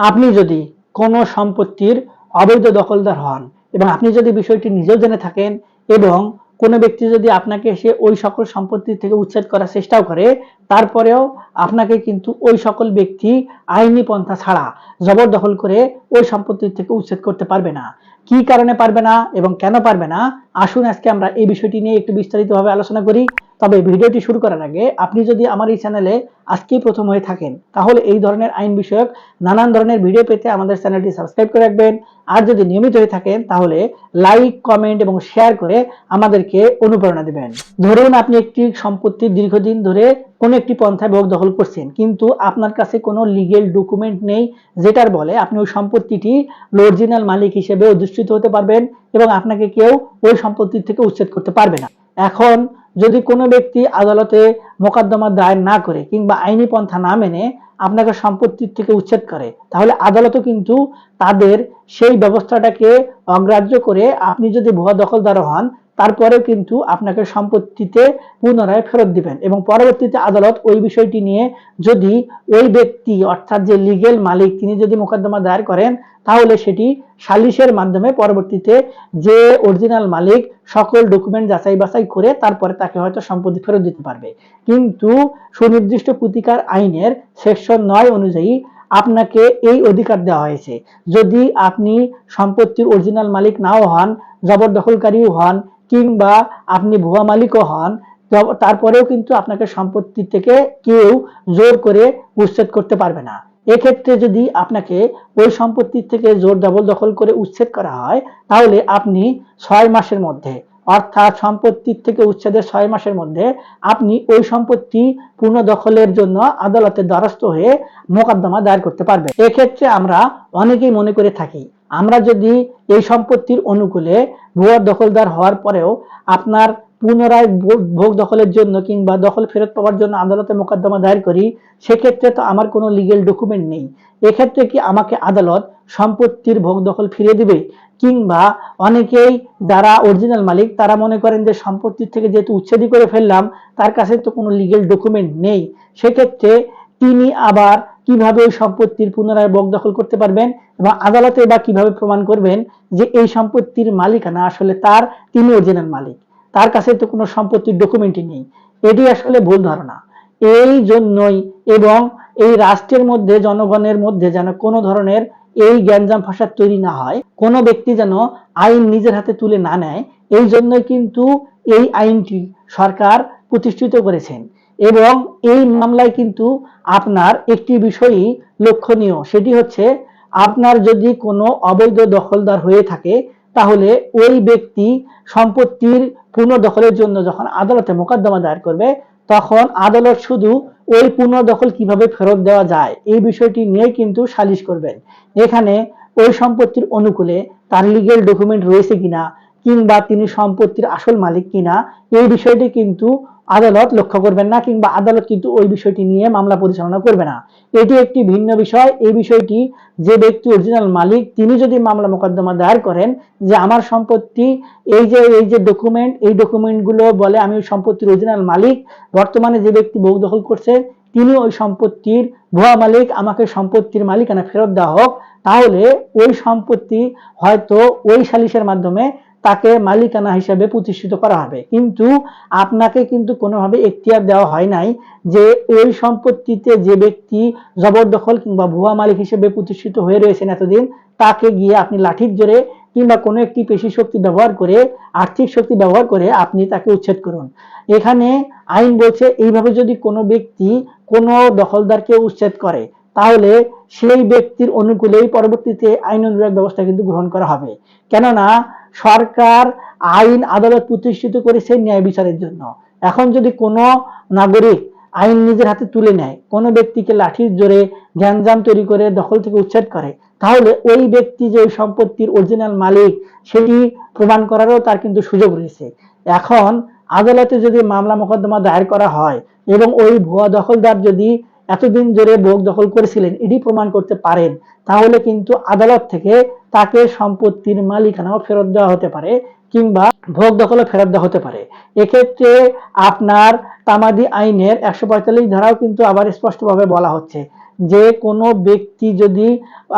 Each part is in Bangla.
আপনি যদি কোনো সম্পত্তির অবৈধ দখলদার হন এবং আপনি যদি বিষয়টি নিজেও জেনে থাকেন এবং কোনো ব্যক্তি যদি আপনাকে সে ওই সকল সম্পত্তি থেকে উচ্ছেদ করার চেষ্টাও করে তারপরেও আপনাকে কিন্তু ওই সকল ব্যক্তি আইনি পন্থা ছাড়া জবরদখল করে ওই সম্পত্তি থেকে উচ্ছেদ করতে পারবে না। কি কারণে পারবে না এবং কেন পারবে না? আসুন আজকে আমরা এই বিষয়টি নিয়ে একটু বিস্তারিতভাবে আলোচনা করি। তবে ভিডিওটি শুরু করার আগে আপনি যদি আমার এই চ্যানেলে আজকেই প্রথম হয়ে থাকেন, তাহলে এই ধরনের আইন বিষয়ক নানান ধরনের ভিডিও পেতে আমাদের চ্যানেলটি সাবস্ক্রাইব করে রাখবেন। আর যদি নিয়মিত হয়ে থাকেন, তাহলে লাইক, কমেন্ট এবং শেয়ার করে আমাদেরকে অনুপ্রেরণা দিবেন। ধরুন আপনি একটি সম্পত্তি দীর্ঘদিন ধরে কোনো একটি পন্থায় ভোগ দখল করছেন। কিন্তু আপনার কাছে কোনো লিগেল ডকুমেন্ট নেই যেটার বলে আপনি ওই সম্পত্তিটি অরিজিনাল মালিক হিসেবে অধিষ্ঠিত হতে পারবেন এবং আপনাকে কেউ ওই সম্পত্তি থেকে উচ্ছেদ করতে পারবে না। এখন যদি কোনো ব্যক্তি আদালতে মোকদ্দমা দায়ের না করে কিংবা আইনি পন্থা না মেনে আপনাকে সম্পত্তির থেকে উচ্ছেদ করে, তাহলে আদালতও কিন্তু তাদের সেই ব্যবস্থাটাকে অগ্রাহ্য করে আপনি যদি ভুয়া দখলদার হন তারপরেও কিন্তু আপনাকে সম্পত্তিতে পুনরায় ফেরত দিবেন এবং পরবর্তীতে আদালত ওই বিষয়টি নিয়ে যদি ওই ব্যক্তি, অর্থাৎ যে লিগেল মালিক, তিনি যদি মোকদ্দমা দায়ের করেন, তাহলে সেটি সালিশের মাধ্যমে পরবর্তীতে যে অরিজিনাল মালিক সকল ডকুমেন্ট যাচাই বাছাই করে তারপরে তাকে হয়তো সম্পত্তি ফেরত দিতে পারবে। কিন্তু সুনির্দিষ্ট প্রতিকার আইনের সেকশন নয় অনুযায়ী আপনাকে এই অধিকার দেওয়া হয়েছে। যদি আপনি সম্পত্তির অরিজিনাল মালিক নাও হন, জবরদখলকারীও হন কিংবা আপনি ভুয়া মালিকও হন তারপরেও কিন্তু আপনাকে সম্পত্তি থেকে কেউ জোর করে উচ্ছেদ করতে পারবে না। এক্ষেত্রে যদি আপনাকে ওই সম্পত্তির থেকে জোর দখল দখল করে উচ্ছেদ করা হয়, তাহলে আপনি ছয় মাসের মধ্যে, অর্থাৎ সম্পত্তির থেকে উচ্ছেদের ছয় মাসের মধ্যে আপনি ওই সম্পত্তি পূর্ণ দখলের জন্য আদালতের দ্বারস্থ হয়ে মোকদ্দমা দায়ের করতে পারবেন। এক্ষেত্রে আমরা অনেকেই মনে করে থাকি আমরা যদি এই সম্পত্তির অনুকূলে ভুয়া দখলদার হওয়ার পরেও আপনার পুনরায় ভোগ- দখলের জন্য কিংবা দখল ফেরত পাওয়ার জন্য আদালতে মোকদ্দমা দায়ের করি, সেক্ষেত্রে তো আমার কোনো লিগেল ডকুমেন্ট নেই। এক্ষেত্রে কি আমাকে আদালত সম্পত্তির ভোগ দখল ফিরিয়ে দিবে? কিংবা অনেকেই যারা অরিজিনাল মালিক, তারা মনে করেন যে সম্পত্তির থেকে যেহেতু উচ্ছেদই করে ফেললাম, তার কাছে তো কোনো লিগেল ডকুমেন্ট নেই। সেক্ষেত্রে তিনি আবার কীভাবে ওই সম্পত্তির পুনরায় ভোগ দখল করতে পারবেন এবং আদালতে বা কীভাবে প্রমাণ করবেন যে এই সম্পত্তির মালিকানা আসলে তার তিনি অরিজিনাল মালিক? তার কাছে তো কোনো সম্পত্তির ডকুমেন্টই নেই। এটি আসলে ভুল ধারণা। এই জন্যই এবং এই রাষ্ট্রের মধ্যে, জনগণের মধ্যে যেন কোনো ধরনের এই গ্যাঞ্জাম ফাসাদ তৈরি না হয়, কোনো ব্যক্তি যেন আইন নিজের হাতে তুলে না নেয়, এই জন্যই কিন্তু এই আইনটি সরকার প্রতিষ্ঠিত করেছেন। এবং এই মামলায় কিন্তু আপনার একটি বিষয়ই লক্ষণীয়, সেটি হচ্ছে আপনার যদি কোনো অবৈধ দখলদার হয়ে থাকে, তাহলে ওই ব্যক্তি সম্পত্তির পুনর্দখলের জন্য যখন আদালতে মোকদ্দমা দায়ের করবে, তখন আদালত শুধু ওই পুনর্দখল কীভাবে ফেরত দেওয়া যায়, এই বিষয়টি নিয়ে কিন্তু সালিশ করবেন। এখানে ওই সম্পত্তির অনুকূলে তার লিগেল ডকুমেন্ট রয়েছে কিনা, কিংবা তিনি সম্পত্তির আসল মালিক কিনা, এই বিষয়টি কিন্তু আদালত লক্ষ্য করবেন না কিংবা আদালত কিন্তু ওই বিষয়টি নিয়ে মামলা পরিচালনা করবে না। এটি একটি ভিন্ন বিষয়। এই বিষয়টি যে ব্যক্তি অরিজিনাল মালিক, তিনি যদি মামলা মোকদ্দমা দায়ের করেন যে আমার সম্পত্তি, এই যে এই যে ডকুমেন্ট এই ডকুমেন্টগুলো বলে আমি ওই সম্পত্তির অরিজিনাল মালিক, বর্তমানে যে ব্যক্তি ভোগ দখল করছে, তিনি ওই সম্পত্তির ভুয়া মালিক, আমাকে সম্পত্তির মালিকানা ফেরত দেওয়া হোক, তাহলে ওই সম্পত্তি হয়তো ওই সালিশের মাধ্যমে তাকে মালিকানা হিসেবে প্রতিষ্ঠিত করা হবে। কিন্তু আপনাকে কিন্তু কোনোভাবে এখতিয়ার দেওয়া হয় নাই যে ওই সম্পত্তিতে যে ব্যক্তি জবরদখল কিংবা ভুয়া মালিক হিসেবে প্রতিষ্ঠিত হয়ে রয়েছেন এতদিন, তাকে গিয়ে আপনি লাঠির জোরে কিংবা কোনো একটি পেশি শক্তি ব্যবহার করে, আর্থিক শক্তি ব্যবহার করে আপনি তাকে উচ্ছেদ করুন। এখানে আইন বলছে, এইভাবে যদি কোনো ব্যক্তি কোনো দখলদারকে উচ্ছেদ করে, তাহলে সেই ব্যক্তির অনুকূলেই পরবর্তীতে আইন অনুরাগ ব্যবস্থা কিন্তু গ্রহণ করা হবে। কেননা সরকার আইন আদালত প্রতিষ্ঠিত করেছে ন্যায় বিচারের জন্য। এখন যদি কোনো নাগরিক আইন নিজের হাতে তুলে নেয়, কোনো ব্যক্তিকে লাঠির জোরে জ্ঞানজাম তৈরি করে দখল থেকে উচ্ছেদ করে, তাহলে ওই ব্যক্তি যে ওই সম্পত্তির অরিজিনাল মালিক, সেটি প্রমাণ করারও তার কিন্তু সুযোগ রয়েছে। এখন আদালতে যদি মামলা মোকদ্দমা দায়ের করা হয় এবং ওই ভুয়া দখলদার যদি এতদিন ধরে ভোগ দখল করেছিলেন এটি প্রমাণ করতে পারেন, তাহলে কিন্তু আদালত থেকে তাকে সম্পত্তির মালিকানাও ফেরত দেওয়া হতে পারে কিংবা ভোগ দখলও ফেরত দেওয়া হতে পারে। এক্ষেত্রে আপনার তামাদি আইনের একশো পঁয়তাল্লিশ ধারাও কিন্তু আবার স্পষ্টভাবে বলা হচ্ছে যে কোনো ব্যক্তি যদি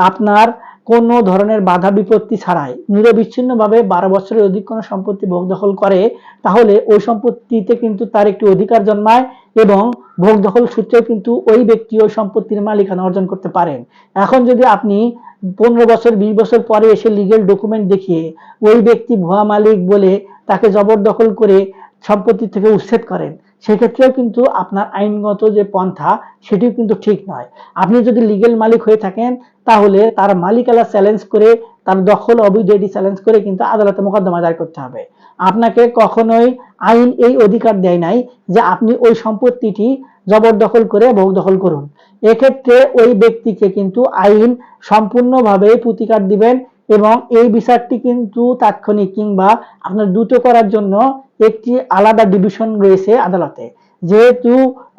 আপনার কোনো ধরনের বাধা বিপত্তি ছাড়াই নিরবিচ্ছিন্নভাবে বারো বছরের অধিক কোনো সম্পত্তি ভোগ দখল করে, তাহলে ওই সম্পত্তিতে কিন্তু তার একটি অধিকার জন্মায় এবং ভোগ দখল সূত্রেও কিন্তু ওই ব্যক্তি ওই সম্পত্তির মালিকানা অর্জন করতে পারেন। এখন যদি আপনি পনেরো বছর, বিশ বছর পরে এসে লিগেল ডকুমেন্ট দেখিয়ে ওই ব্যক্তি ভুয়া মালিক বলে তাকে জবরদখল করে সম্পত্তি থেকে উচ্ছেদ করেন সেক্ষেত্রেও কিন্তু আপনার আইনগত যে পন্থা, সেটিও কিন্তু ঠিক নয়। আপনি যদি লিগেল মালিক হয়ে থাকেন, তাহলে তার মালিকালা চ্যালেঞ্জ করে, তার দখল অবৈধ এটি চ্যালেঞ্জ করে কিন্তু আদালতে মোকদ্দমা দায়ের করতে হবে। আপনাকে কখনোই আইন এই অধিকার দেয় নাই যে আপনি ওই সম্পত্তিটি জবরদখল করে ভোগ দখল করুন। এক্ষেত্রে ওই ব্যক্তিকে কিন্তু আইন সম্পূর্ণভাবে প্রতিকার দিবেন এবং এই বিচারটি কিন্তু তাৎক্ষণিক কিংবা আপনার দ্রুত করার জন্য একটি আলাদা ডিভিশন রয়েছে আদালতে। যেহেতু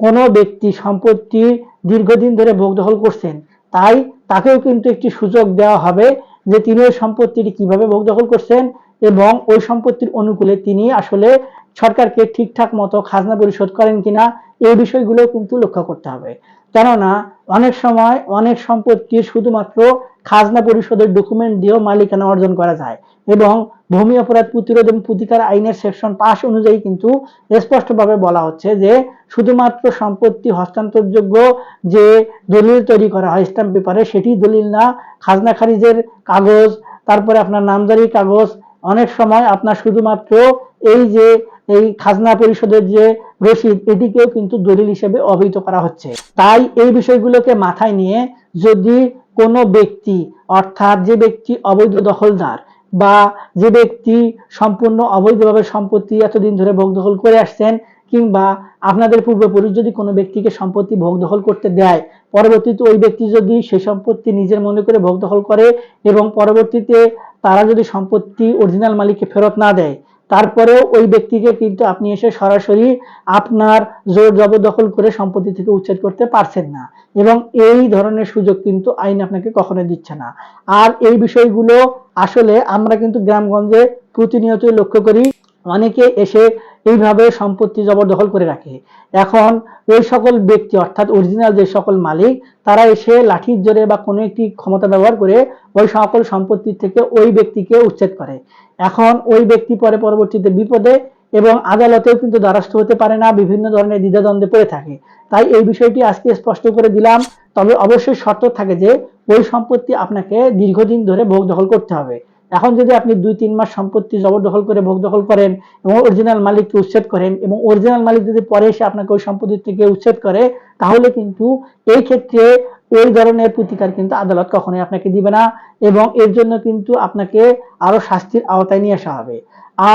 কোনো ব্যক্তি সম্পত্তি দীর্ঘদিন ধরে ভোগ দখল করছেন, তাই তাকেও কিন্তু একটি সুযোগ দেওয়া হবে যে তিনি ওই সম্পত্তিটি কীভাবে ভোগ দখল করছেন এবং ওই সম্পত্তির অনুকূলে তিনি আসলে সরকারকে ঠিকঠাক মতো খাজনা পরিশোধ করেন কিনা এই বিষয়গুলো কিন্তু লক্ষ্য করতে হবে। কেননা, অনেক সময় অনেক সম্পত্তি শুধুমাত্র খাজনা পরিশোধের ডকুমেন্ট দিয়েও মালিকানা অর্জন করা যায় এবং ভূমি অপরাধ প্রতিরোধ এবং প্রতিকার আইনের সেকশন পাঁচ অনুযায়ী কিন্তু স্পষ্টভাবে বলা হচ্ছে যে শুধুমাত্র সম্পত্তি হস্তান্তরযোগ্য যে দলিল তৈরি করা হয় স্ট্যাম্প পেপারে সেটি দলিল না, খাজনা খারিজের কাগজ, তারপরে আপনার নামজারি কাগজ, অনেক সময় আপনার শুধুমাত্র এই যে এই খাজনা পরিষদের যে রসিদ, এটিকেও কিন্তু দলিল হিসেবে অবহিত করা হচ্ছে। তাই এই বিষয়গুলোকে মাথায় নিয়ে যদি কোনো ব্যক্তি, অর্থাৎ যে ব্যক্তি অবৈধ দখলদার বা যে ব্যক্তি সম্পূর্ণ অবৈধভাবে সম্পত্তি এতদিন ধরে ভোগ দখল করে আসছেন, কিংবা আপনাদের পূর্বপুরুষ যদি কোনো ব্যক্তিকে সম্পত্তি ভোগ দখল করতে দেয়, পরবর্তীতে ওই ব্যক্তি যদি সেই সম্পত্তি নিজের মনে করে ভোগ দখল করে এবং পরবর্তীতে তারা যদি সম্পত্তি অরিজিনাল মালিককে ফেরত না দেয় তারপরেও ওই ব্যক্তিকে কিন্তু আপনি এসে সরাসরি আপনার জোর জবরদখল করে সম্পত্তি থেকে উচ্ছেদ করতে পারছেন না। এবং এই ধরনের সুযোগ কিন্তু আইন আপনাকে কখনোই দিচ্ছে না। আর এই বিষয়গুলো আসলে আমরা কিন্তু গ্রামগঞ্জে প্রতিনিয়তই লক্ষ্য করি। অনেকে এসে এইভাবে সম্পত্তি জবরদখল করে রাখে। এখন ওই সকল ব্যক্তি, অর্থাৎ অরিজিনাল যে সকল মালিক, তারা এসে লাঠির জোরে বা কোনো একটি ক্ষমতা ব্যবহার করে ওই সকল সম্পত্তি থেকে ওই ব্যক্তিকে উচ্ছেদ করে। এখন ওই ব্যক্তি পরে পরবর্তীতে বিপদে এবং আদালতেও কিন্তু দ্বারস্থ হতে পারে না, বিভিন্ন ধরনের দ্বিধাদ্বন্দ্বে পড়ে থাকে। তাই এই বিষয়টি আজকে স্পষ্ট করে দিলাম। তবে অবশ্যই শর্ত থাকে যে ওই সম্পত্তি আপনাকে দীর্ঘদিন ধরে ভোগ দখল করতে হবে। এখন যদি আপনি দুই, তিন মাস সম্পত্তি জবরদখল করে ভোগ দখল করেন এবং অরিজিনাল মালিককে উচ্ছেদ করেন এবং অরিজিনাল মালিক যদি পরে এসে আপনাকে ওই সম্পত্তি থেকে উচ্ছেদ করে, তাহলে কিন্তু এই ক্ষেত্রে ওই ধরনের প্রতিকার কিন্তু আদালত কখনোই আপনাকে দিবে না এবং এর জন্য কিন্তু আপনাকে আরও শাস্তির আওতায় নিয়ে আসা হবে।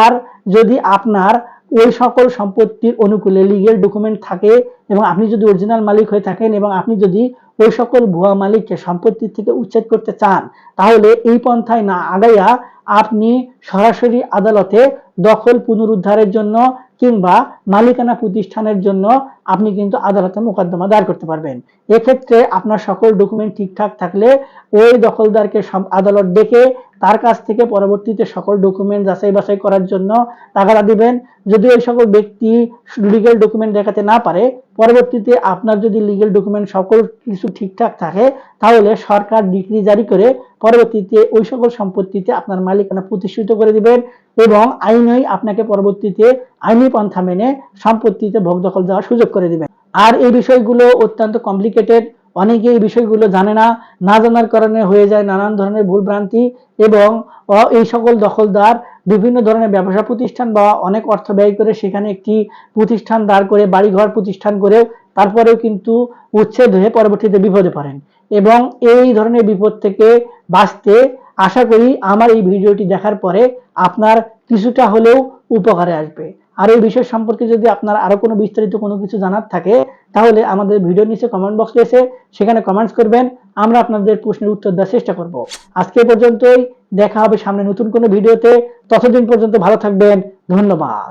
আর যদি আপনার ওই সকল সম্পত্তির অনুকূলে লিগেল ডকুমেন্ট থাকে এবং আপনি যদি অরিজিনাল মালিক হয়ে থাকেন এবং আপনি যদি ওই সকল ভুয়া মালিককে সম্পত্তি থেকে উচ্ছেদ করতে চান, তাহলে এই পন্থায় না আগাইয়া আপনি সরাসরি আদালতে দখল পুনরুদ্ধারের জন্য কিংবা মালিকানা প্রতিষ্ঠানের জন্য আপনি কিন্তু আদালতে মোকদ্দমা দায়ের করতে পারবেন। এক্ষেত্রে আপনার সকল ডকুমেন্ট ঠিকঠাক থাকলে ওই দখলদারকে আদালত ডেকে তার কাছ থেকে পরবর্তীতে সকল ডকুমেন্ট যাচাই বাছাই করার জন্য টাকাটা দিবেন। যদি ওই সকল ব্যক্তি লিগেল ডকুমেন্ট দেখাতে না পারে, পরবর্তীতে আপনার যদি লিগেল ডকুমেন্ট সকল কিছু ঠিকঠাক থাকে, তাহলে সরকার ডিগ্রি জারি করে পরবর্তীতে ওই সকল সম্পত্তিতে আপনার মালিকানা প্রতিষ্ঠিত করে দিবেন এবং আইনই আপনাকে পরবর্তীতে আইনি পন্থা মেনে সম্পত্তিতে ভোগ দখল দেওয়ার সুযোগ করে দিবেন। আর এই বিষয়গুলো অত্যন্ত কমপ্লিকেটেড অনেকে এই বিষয়গুলো জানে না না জানার কারণে হয়ে যায় নানান ধরনের ভুল ভ্রান্তি এবং এই সকল দখলদার বিভিন্ন ধরনের ব্যবসা প্রতিষ্ঠান বা অনেক অর্থ ব্যয় করে সেখানে একটি প্রতিষ্ঠান দাঁড় করে, বাড়িঘর প্রতিষ্ঠান করে তারপরেও কিন্তু উচ্ছেদ হয়ে পরবর্তীতে বিপদে পড়েন। এবং এই ধরনের বিপদ থেকে বাঁচতে আশা করি আমার এই ভিডিওটি দেখার পরে আপনার কিছুটা হলেও উপকারে আসবে। আর এই বিষয় সম্পর্কে যদি আপনার আরও কোনো বিস্তারিত কোনো কিছু জানার থাকে, তাহলে আমাদের ভিডিও নিচে কমেন্ট বক্স রয়েছে সেখানে কমেন্টস করবেন। আমরা আপনাদের প্রশ্নের উত্তর দেওয়ার চেষ্টা করব। আজকে পর্যন্তই। দেখা হবে সামনে নতুন কোনো ভিডিওতে। ততদিন পর্যন্ত ভালো থাকবেন। ধন্যবাদ।